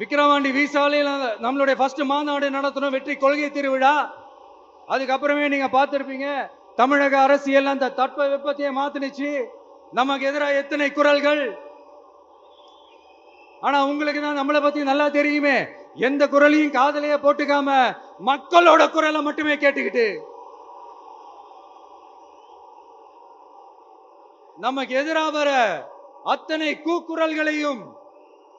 விக்கிரவாண்டி விசாலையில் நம்மளுடைய ஃபர்ஸ்ட் மாநாடு நடத்தணும் வெற்றி கொள்கை திருவிழா. அதுக்கப்புறமே நீங்க பார்த்துருப்பீங்க தமிழக அரசியல் அந்த தட்ப வெப்பத்தையே மாத்தினுச்சு. நமக்கு எதிராக எத்தனை குரல்கள்? ஆனா உங்களுக்கு தான் நம்மளை பத்தி நல்லா தெரியுமே. எந்த குரலையும் காதலையே போட்டுக்காம மக்களோட குரலை மட்டுமே கேட்டுக்கிட்டு. நமக்கு எதிராக வர அத்தனை கூக்குரல்களையும்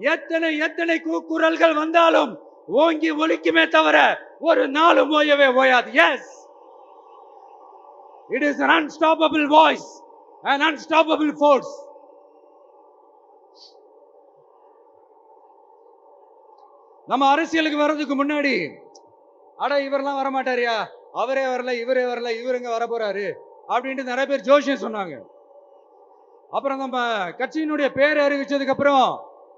எத்தனை எத்தனை கூக்குரல்கள் வந்தாலும் ஓங்கி ஒலிக்குமே தவிர ஒரு நாளும் ஓயவே ஓயாது. Yes it is an voice voice an unstoppable force நம்ம அரசியலுக்கு வர்றதுக்கு முன்னாடி அட இவரெல்லாம் வரமாட்டாரியா? அவரே வரல இவரே வரல இவருங்க வர போறாரு? அப்படின்ட்டு நிறைய பேர் ஜோஷியம் சொன்னாங்க. அப்புறம் நம்ம கட்சியினுடைய பேர் அறிவிச்சதுக்கு அப்புறம்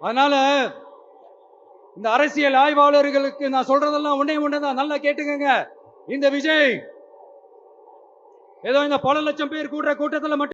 அதனால இந்த அரசியல் ஆய்வாளர்களுக்கு நான் சொல்றதெல்லாம் ஒன்னே ஒண்ணுதான் நல்லா கேட்டுக்கங்க. இந்த விஜய் ஏதோ இந்த பல லட்சம் பேர் கூடுற கூட்டத்தில் மட்டும்